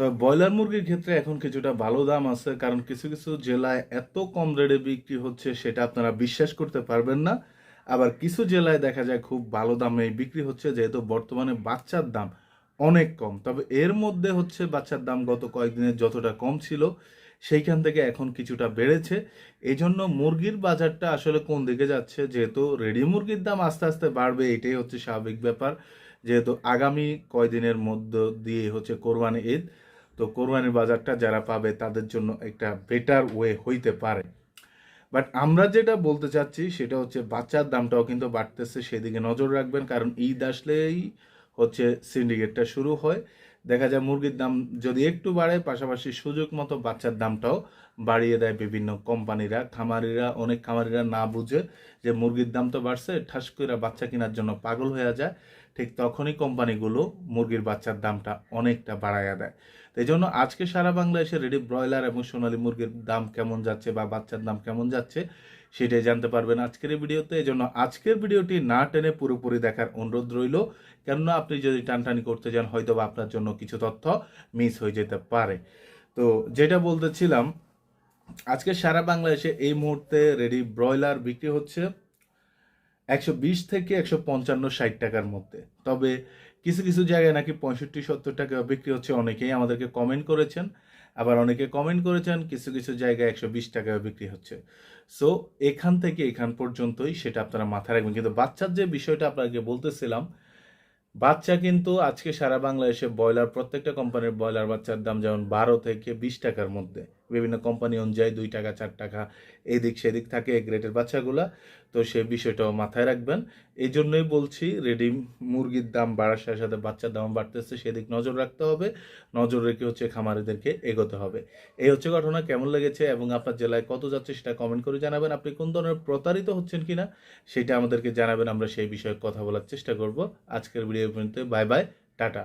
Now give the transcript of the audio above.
তবে ব্রয়লার মুরগির ক্ষেত্রে এখন কিছুটা ভালো দাম আছে, কারণ কিছু কিছু জেলায় এত কম রেটে বিক্রি হচ্ছে সেটা আপনারা বিশ্বাস করতে পারবেন না। আবার কিছু জেলায় দেখা যায় খুব ভালো দামে বিক্রি হচ্ছে, যেহেতু বর্তমানে বাচ্চার দাম অনেক কম। তবে এর মধ্যে হচ্ছে বাচ্চার দাম গত কয়েকদিনের যতটা কম ছিল, সেইখান থেকে এখন কিছুটা বেড়েছে। এই জন্য মুরগির বাজারটা আসলে কোন দিকে যাচ্ছে, যেহেতু রেডি মুরগির দাম আস্তে আস্তে বাড়বে, এটাই হচ্ছে স্বাভাবিক ব্যাপার। যেহেতু আগামী কয়দিনের মধ্য দিয়ে হচ্ছে কোরবানি ঈদ তো কোরবানির বাজারটা যারা পাবে তাদের জন্য একটা বেটার ওয়ে হইতে পারে। বাট আমরা যেটা বলতে চাচ্ছি সেটা হচ্ছে বাচ্চার দামটাও কিন্তু বাড়তেছে, সেদিকে নজর রাখবেন, কারণ ঈদ আসলেই হচ্ছে সিন্ডিকেটটা শুরু হয়। দেখা যায় মুরগির দাম যদি একটু বাড়ে, পাশাপাশি সুযোগ মতো বাচ্চার দামটাও বাড়িয়ে দেয় বিভিন্ন কোম্পানিরা। খামারিরা, অনেক খামারিরা না বুঝে যে মুরগির দাম তো বাড়ছে, ঠাস করে বাচ্চা কেনার জন্য পাগল হয়ে যায়। ঠিক তখনই কোম্পানিগুলো মুরগির বাচ্চার দামটা অনেকটা বাড়াইয়া দেয়। এই জন্য আজকে সারা বাংলাদেশে রেডি ব্রয়লার এবং সোনালী মুরগির দাম কেমন যাচ্ছে বা বাচ্চার দাম কেমন যাচ্ছে সেটাই জানতে পারবেন আজকের ভিডিওতে। এই জন্য আজকের ভিডিওটি না টেনে পুরোপুরি দেখার অনুরোধ রইল। কেননা আপনি যদি টানটানি করতে যান হয়তো বা আপনার জন্য কিছু তথ্য মিস হয়ে যেতে পারে। তো যেটা বলতেছিলাম, আজকে সারা বাংলাদেশে এই মুহূর্তে রেডি ব্রয়লার বিক্রি হচ্ছে। একশো বিশ থেকে একশো পঞ্চান্ন ষাট টাকার মধ্যে। তবে কিছু কিছু জায়গায় নাকি পঁয়ষট্টি, সত্তর টাকা বিক্রি হচ্ছে, অনেকেই আমাদেরকে কমেন্ট করেছেন। আবার অনেকে কমেন্ট করেছেন, কিছু কিছু জায়গায় একশো বিশ টাকা বিক্রি হচ্ছে। সো এখান থেকে এখান পর্যন্তই সেটা আপনারা মাথায় রাখবেন। কিন্তু বাচ্চার যে বিষয়টা আপনাকে বলতেছিলাম, বাচ্চা কিন্তু আজকে সারা বাংলাদেশে ব্রয়লার, প্রত্যেকটা কোম্পানির ব্রয়লার বাচ্চার দাম যেমন বারো থেকে বিশ টাকার মধ্যে। বিভিন্ন কোম্পানি অনুযায়ী দুই টাকা, চার টাকা, এদিক সেদিক থাকে এই গ্রেটের বাচ্চাগুলা। তো সেই বিষয়টাও মাথায় রাখবেন। এই জন্যই বলছি রেডি মুরগির দাম বাড়ার সাথে সাথে বাচ্চার দাম বাড়তেছে, সেদিক নজর রাখতে হবে। নজর রেখে হচ্ছে খামারিদেরকে এগোতে হবে। এই হচ্ছে ঘটনা, কেমন লেগেছে এবং আপনার জেলায় কত যাচ্ছে সেটা কমেন্ট করে জানাবেন। আপনি কোন ধরনের প্রতারিত হচ্ছেন কিনা, সেটা আমাদেরকে জানাবেন। আমরা সেই বিষয়ে কথা বলার চেষ্টা করব। আজকের ভিডিও পর্যন্ত বাই বাই টাটা।